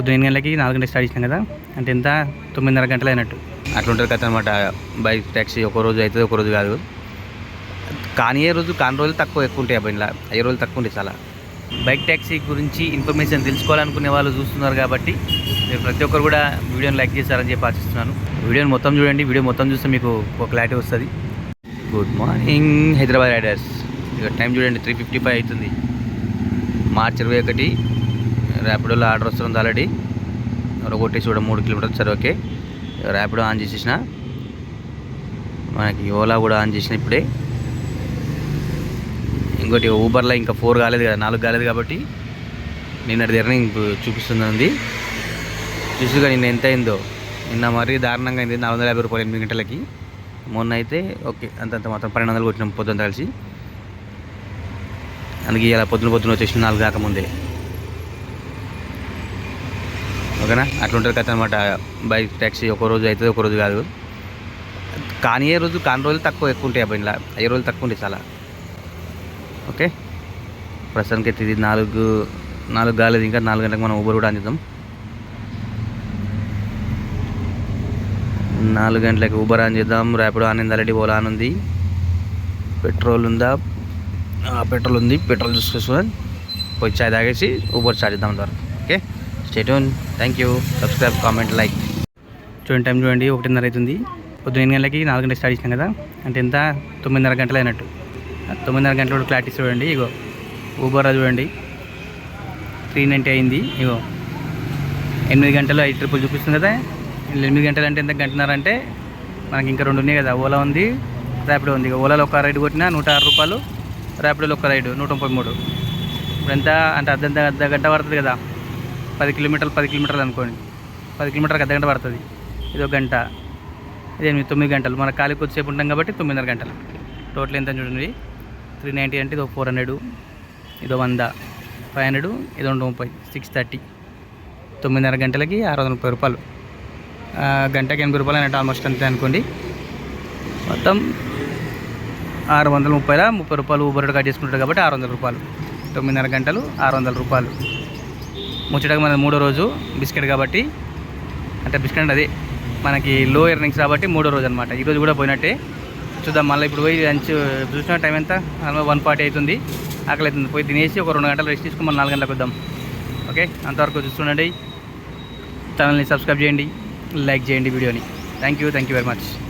పొద్దున ఎనిమిది గంటలకి నాలుగు గంటలకు స్టార్ట్ చేసినాం కదా. అంటే ఎంత? తొమ్మిదిన్నర గంటలు అయినట్టు. అట్లుంటుంది కదా అనమాట బైక్ ట్యాక్సీ ఒక రోజు అవుతుంది ఒక రోజు కాదు. కానీ ఏ రోజు కాని రోజులు తక్కువ ఎక్కువ ఉంటాయి అబ్బాయి ఇలా రోజులు తక్కువ ఉంటాయి చాలా. బైక్ ట్యాక్సీ గురించి ఇన్ఫర్మేషన్ తెలుసుకోవాలనుకునే వాళ్ళు చూస్తున్నారు కాబట్టి మీరు ప్రతి ఒక్కరు కూడా వీడియోని లైక్ చేస్తారని చెప్పి ఆశిస్తున్నాను. వీడియోని మొత్తం చూడండి. వీడియో మొత్తం చూస్తే మీకు ఒక క్లారిటీ వస్తుంది. గుడ్ మార్నింగ్ హైదరాబాద్ రైడర్స్ ఇక టైం చూడండి త్రీ ఫిఫ్టీ ఫైవ్ అవుతుంది. మార్చ్ ఇరవై ఒకటి. ర్యాపిడోలో ఆర్డర్ వస్తుంది ఆల్రెడీ. ఒకటి కొట్టేసి కూడా మూడు కిలోమీటర్లు సరే ఓకే. ర్యాపిడో ఆన్ చేసేసిన. మనకి ఓలా కూడా ఆన్ చేసిన ఇప్పుడే. ఇంకోటి ఊబర్లో ఇంకా ఫోర్ కాలేదు కదా నాలుగు కాలేదు కాబట్టి నిన్న ఎర్నింగ్ చూపిస్తుంది చూసుగా నిన్న ఎంత అయిందో. నిన్న మరీ దారుణంగా అయింది నాలుగు వందల యాభై రూపాయలు ఎనిమిది గంటలకి. మొన్న అయితే ఓకే అంతంత మాత్రం పన్నెండు వందలు కొట్టినాం పొద్దున్న కలిసి. అందుకే ఇలా పొద్దున పొద్దున వచ్చేసి నాలుగు కాకముందే. ఓకేనా? అట్లుంటుంది కదా అనమాట బైక్ ట్యాక్సీ ఒక రోజు అవుతుంది ఒక రోజు కాదు. కానీ ఏ రోజు కాని రోజులు తక్కువ ఎక్కువ ఉంటాయి అబ్బాయి ఇలా రోజులు తక్కువ ఉంటాయి చాలా. ఓకే? ప్రస్తుతానికి అయితే ఇది నాలుగు నాలుగు కాలేదు. ఇంకా నాలుగు గంటలకు మనం ఊబర్ కూడా అందిద్దాం నాలుగు గంటలకు ఊబర్ ఆన్ చేద్దాం. ర్యాపిడో ఆన్ అయింది ఆల్రెడీ ఓలా ఆన్ ఉంది. పెట్రోల్ ఉందా? పెట్రోల్ ఉంది. పెట్రోల్ చూసుకొని పోయి చాయ్ తాగేసి ఊబర్ చార్జ్ చేద్దాం ద్వారా stay tuned thank you subscribe comment like చూడండి టైం చూడండి. ఒకటిన్నర అవుతుంది. పొద్దున్న ఎనిమిది గంటలకి నాలుగు గంటలకు స్టార్ట్ చేసినాం కదా. అంటే ఎంత? తొమ్మిదిన్నర గంటలు అయినట్టు. తొమ్మిదిన్నర గంటలు కూడా క్లారిటీ చూడండి. ఇగో ఊబర్ చూడండి. త్రీ నైంటీ అయింది. ఇగో ఎనిమిది గంటలు ఐదు ట్రిపుల్ చూపిస్తుంది కదా. ఎనిమిది గంటలు అంటే ఎంత? గంటన్నర అంటే మనకి ఇంకా రెండు ఉన్నాయి కదా. ఓలా ఉంది ర్యాపిడో ఉంది. ఓలాలో ఒక రైడ్ కొట్టినా నూట ఆరు రూపాయలు. ర్యాపిడోలో ఒక రైడ్ నూట ముప్పై మూడు. ఇప్పుడు ఎంత? అంటే అర్ధ అర్ధ గంట పడుతుంది కదా. పది కిలోమీటర్లు పది కిలోమీటర్లు అనుకోండి. పది కిలోమీటర్కి అర్ధ గంట పడుతుంది. ఇది ఒక గంట. ఇది ఎనిమిది తొమ్మిది గంటలు. మన ఖాళీ కొద్దిసేపు ఉంటాం కాబట్టి తొమ్మిదిన్నర గంటలు. టోటల్ ఎంత చూడండి? త్రీ నైంటీ అంటే ఇది ఫోర్ హండ్రెడ్ ఇదో వంద. ఫైవ్ హండ్రెడ్ ఇదో రెండు ముప్పై. సిక్స్ థర్టీ తొమ్మిదిన్నర గంటలకి ఆరు వందల ముప్పై రూపాయలు. గంటకి ఎనభై రూపాయలు అంటే ఆల్మోస్ట్ అంతే అనుకోండి. మొత్తం ఆరు వందల ముప్పైలా ముప్పై రూపాయలు ఊబర్ కట్ చేసుకుంటారు కాబట్టి ఆరు వందల రూపాయలు. తొమ్మిదిన్నర గంటలు ఆరు వందల రూపాయలు. ముచ్చటగా మన మూడో రోజు బిస్కెట్ కాబట్టి అంటే బిస్కెట్ అంటే అదే మనకి లో ఎర్నింగ్స్ కాబట్టి మూడో రోజు అనమాట ఈరోజు కూడా పోయినట్టే. చూద్దాం మళ్ళీ ఇప్పుడు పోయి లంచ్ చూసిన టైం ఎంత? వన్ ఫార్టీ అవుతుంది. ఆకలి అవుతుంది పోయి తినేసి ఒక రెండు గంటలు రెస్ట్ తీసుకుని మనం నాలుగు గంటలకు వద్దాం. ఓకే? అంతవరకు చూస్తుండండి. ఛానల్ని సబ్స్క్రైబ్ చేయండి. లైక్ చేయండి వీడియోని. Thank you thank you very much